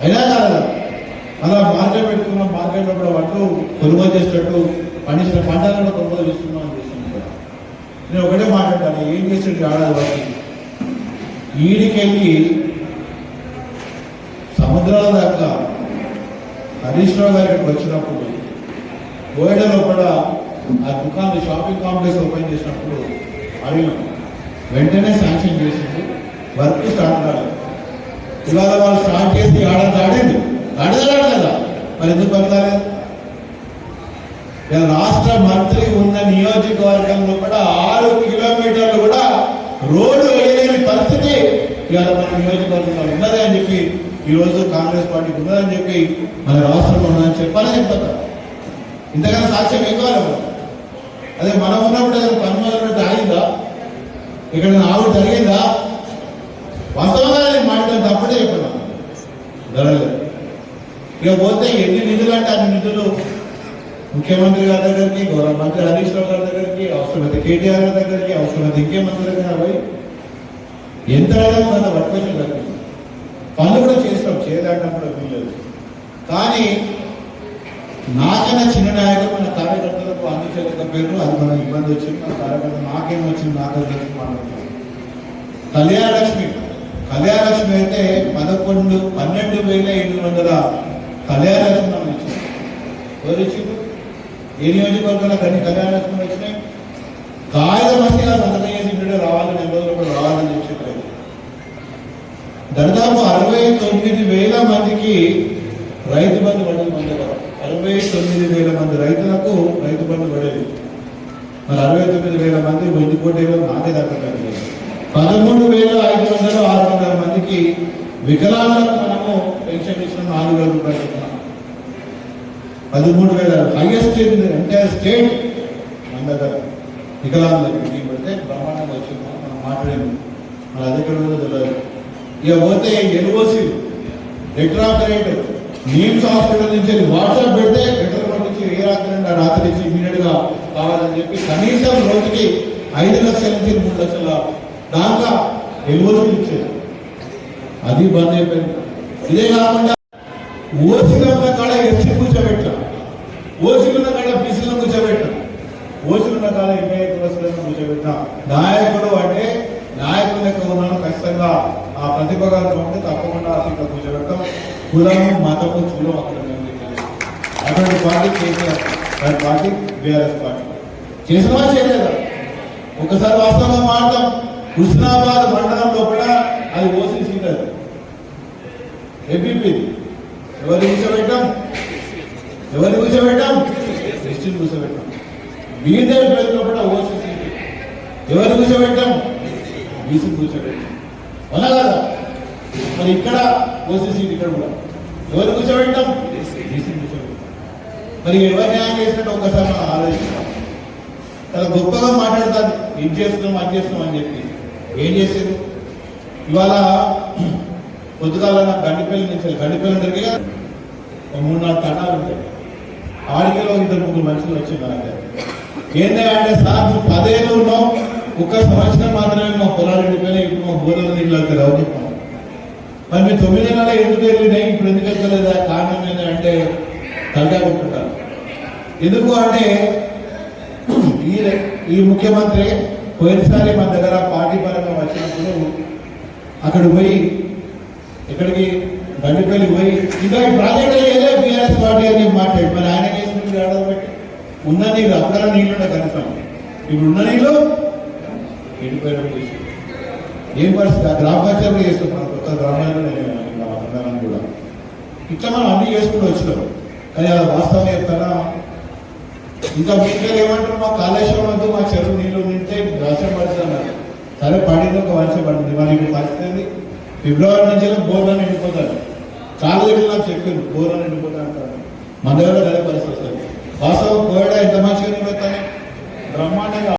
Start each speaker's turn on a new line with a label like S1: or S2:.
S1: అయినా కాదు అలా మార్కెట్ పెట్టుకున్న మార్కెట్లో కూడా వాళ్ళు కొనుగోలు చేసేటట్టు పండించిన పంటలను కొనుగోలు చేస్తున్నాం అని చేస్తున్నాం నేను ఒకటే మాట్లాడతాను ఏం చేసేది ఆడాలి వాళ్ళకి ఈడికెళ్ళి సముద్రాల దాకా హరీష్ రావు గారికి వచ్చినప్పుడు కోయడలో కూడా ఆ దుకాణం షాపింగ్ కాంప్లెక్స్ ఓపెన్ చేసినప్పుడు అడిగినాం వెంటనే శాంక్షన్ చేసింది వర్క్ స్టార్ట్ కాలేదు. ఇవాళ వాళ్ళు స్టార్ట్ చేసి ఆడంత ఆడింది. ఆడదాడు కదా. మరి ఎందుకు పని ఇలా రాష్ట్ర మంత్రి ఉన్న నియోజకవర్గంలో కూడా ఆరు కిలోమీటర్లు కూడా రోడ్డు వేయలేని పరిస్థితి ఇవాళ మన నియోజకవర్గంలో ఉన్నది అని చెప్పి ఈ రోజు కాంగ్రెస్ పార్టీకి ఉన్నదని చెప్పి మన రాష్ట్రంలో ఉన్నదని చెప్పాలని చెప్తారు ఇంతకన్నా సాక్ష్యం ఏం అదే మనం ఉన్నప్పుడు ఏదైనా పని మొదలు ఆగిందా? ఇక్కడ ఆవిడ జరిగిందా? వాస్తవంగా జరగలేదు ఇక పోతే ఎన్ని నిధులు అంటే అన్ని నిధులు? ముఖ్యమంత్రి గారి దగ్గరికి గౌరవ మంత్రి హరీష్ రావు గారి దగ్గరికి అవసరమైతే కేటీఆర్ గారి దగ్గరికి అవసరమైతే ఇంకేమంత్రి దగ్గర పోయి ఎంత మన వర్కేషన్ తగ్గింది పనులు కూడా చేస్తాం చేయదాటం కూడా వీల్లేదు కానీ నాకన్నా చిన్న నాయకులు మన కార్యకర్తలకు అందించలేకపోయారు అది మనం ఇబ్బంది వచ్చింది. మన కార్యకర్త నాకేం వచ్చింది నాకు తెలిసి మాట్లాడుతున్నాను కళ్యాణలక్ష్మి కళ్యాణలక్ష్మి అయితే పదకొండు పన్నెండు వేల ఎనిమిది వందల కళ్యాణలక్ష్మి మనం ఇచ్చింది ఎవరు ఇచ్చింది ఏ నియోజకవర్గంలో కానీ కళ్యాణలక్ష్మి వచ్చినాయి? కాగితం వస్తే ఆ రావాలని ఎవరు కూడా రావాలని చెప్పారు. దాదాపు అరవై తొమ్మిది వేల మందికి రైతు బంధు పడదు మన అరవై తొమ్మిది వేల మంది రైతులకు రైతు బంధు పడేది మరి అరవై తొమ్మిది వేల మంది వెండి కోటేలో నాకే దక్కలేదు పదమూడు వేల ఐదు వందలు ఆరు వందల మందికి వికలాంగులకు మనము పెన్షన్ ఇచ్చిన నాలుగు వేల రూపాయలు ఇస్తున్నాం పదమూడు వేల హైయెస్ట్ ఇన్ ఎంటైర్ స్టేట్ మన దగ్గర వికలాంగులకు పెడితే బ్రహ్మాండంగా వచ్చింది. మనం మాట్లాడేది మన అధికారులు తెలియదు. ఇక పోతే NOC letter of right NIMS hospital నుంచి వాట్సాప్ పెడితే లెటర్ పంపించి ఏ రాత్రి నుండి ఆ రాత్రి నుంచి ఇమీడియట్గా కావాలని చెప్పి కనీసం రోజుకి ఐదు లక్షల నుంచి మూడు లక్షల దాకా ఎన్ఓసి ఇచ్చేది. అది బంద్ అయిపోయింది. ఇదే కాకుండా ఓసీలో ఉన్న కాడ ఎస్టీ కూర్చోబెట్టాం. ఓసీలో ఉన్న కాడ బీసీలను కూర్చోబెట్టాం. ఓసీలో ఉన్న కాడ ఎంఐ కులసులను కూర్చోబెట్టాం. నాయకుడు అంటే నాయకుడు లెక్క ఉన్నాను ఖచ్చితంగా. ఆ ప్రతిభగాలు ఉంటే తప్పకుండా అసలు కూర్చోబెట్టాం కులము మతము చూడం అక్కడ అటువంటి పార్టీ కేసీఆర్ దాని పార్టీ బీఆర్ఎస్ పార్టీ. చేసిన చేయలేదా? ఒకసారి వాస్తవంగా మాట్లాడతాం హుస్నాబాద్ మండలంలో కూడా అది ఓసీసీ సీట్ అది ఎంపీపీ ఎవరిని కూర్చోబెట్టాం? ఎవరిని కూర్చోబెట్టాం? ఎస్టీని కూర్చోబెట్టాం. బీజేపీ పేరులో కూడా ఓసీసీ సీట్ ఎవరిని కూర్చోబెట్టాం? బీసీ కూర్చోబెట్టాం. అలా కదా? మరి ఇక్కడ ఓసీ ఇక్కడ కూడా. ఎవరు కూర్చోబెట్టాం? బీసీ కూర్చోబెట్టాం. మరి ఎవరు న్యాయం చేసినట్టు ఒకసారి మనం ఆలోచిస్తాం. చాలా గొప్పగా మాట్లాడతారు. ఇది చేస్తున్నాం అది చేస్తున్నాం అని చెప్పి. ఏం చేశారు? ఇవాళ పొద్దుగాల నాకు గండిపల్లి నుంచి గండిపల్లి కదా ఒక మూడు నాలుగు తటాలు ఉంటాయి. ఆడికలో ఇద్దరు ముగ్గురు మనుషులు వచ్చి మన ఏంటంటే సార్ నువ్వు పదేళ్ళు ఉన్నావు. ఒక్క సంవత్సరం మాత్రమే మా పొలాలు ఎండిపోయినా ఇప్పుడు మా బోధన నీళ్ళు వెళ్తారు ఎవరు చెప్పాను మరి మీ తొమ్మిది నెలల ఎందుకు వెళ్ళినాయి? ఇప్పుడు ఎందుకు వెళ్తలేదా? కారణం ఏంటంటే తలగా కొట్టుకుంటారు. ఎందుకు అంటే ఈ ఈ ముఖ్యమంత్రి పోయినసారి మన దగ్గర పార్టీ అక్కడ పోయి ఎక్కడికి? బండిపల్లి పోయి ఇంకా ప్రాజెక్ట్ అయ్యేదే బీఆర్ఎస్ పార్టీ అని మాట్లాడి మరి ఆయన చేసుకుంటే ఉన్న నీళ్ళు అక్కడ నీళ్ళు ఉండే కనీసం. ఇప్పుడు ఉన్న నీళ్ళు ఎండిపోయిన ఏం పరిస్థితి? ఆ గ్రామ పంచాయతీ చేస్తున్నాం కొత్త గ్రామాలను కూడా. ఇట్లా మనం అన్ని చేసుకుంటూ వచ్చినాం. కానీ అలా వాస్తవం చెప్తారా ఇంకా మీకు ఏమంటారు మా కాళేశ్వరం వద్దు మా చెరువు నీళ్ళు నింటే రాష్ట్రం పడుతున్నారు సరే పడింది ఒక వర్షం పడింది మరి ఇప్పుడు పరిస్థితి ఫిబ్రవరి నుంచి బోర్లను నిండిపోతారు చాలా దగ్గర నాకు చెప్పారు బోర్లను నిండిపోతా అంటారు. మన దగ్గర అదే పరిస్థితి వస్తుంది. వాస్తవం కోయడా ఎంత మంచి